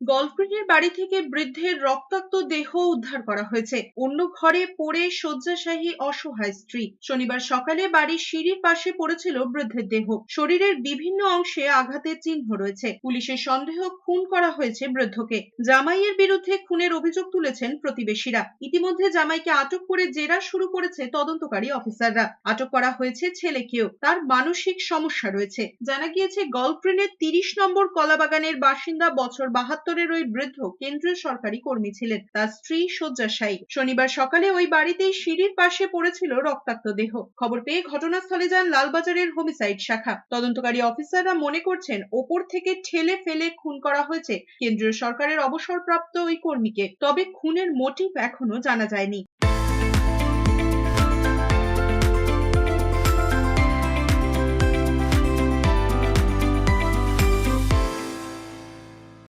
গল্ফগ্রিনের বাড়ি থেকে বৃদ্ধের রক্তাক্ত দেহ উদ্ধার করা হয়েছে। অন্য ঘরে পড়ে শয্যাশায়ী অসহায় স্ত্রী। শনিবার সকালে বাড়ির সিঁড়ির পাশে পড়েছিল বৃদ্ধের দেহ। শরীরের বিভিন্ন অংশে আঘাতের চিহ্ন রয়েছে। পুলিশের সন্দেহ খুন করা হয়েছে বৃদ্ধকে। জামাইয়ের বিরুদ্ধে খুনের অভিযোগ তুলেছেন প্রতিবেশীরা। ইতিমধ্যে জামাইকে আটক করে জেরা শুরু করেছে তদন্তকারী অফিসাররা। আটক করা হয়েছে ছেলেকেও। তার মানসিক সমস্যা রয়েছে। জানা গিয়েছে গল্ফগ্রিনের তিরিশ নম্বর কলাবাগানের বাসিন্দা বছর বাহাত্তরের ওই বৃদ্ধ কেন্দ্রীয় সরকারি কর্মী ছিলেন। তার স্ত্রী শয্যাশায়ী। শনিবার সকালে ওই বাড়িতেই সিঁড়ির পাশে পড়েছিল রক্তাক্ত দেহ। খবর পেয়ে ঘটনাস্থলে যান লালবাজারের হোমিসাইড শাখা। তদন্তকারী অফিসাররা মনে করছেন, ওপর থেকে ঠেলে ফেলে খুন করা হয়েছে। কেন্দ্রীয় সরকারের অবসরপ্রাপ্ত ওই কর্মীকে, তবে খুনের মোটিভ এখনও জানা যায়নি।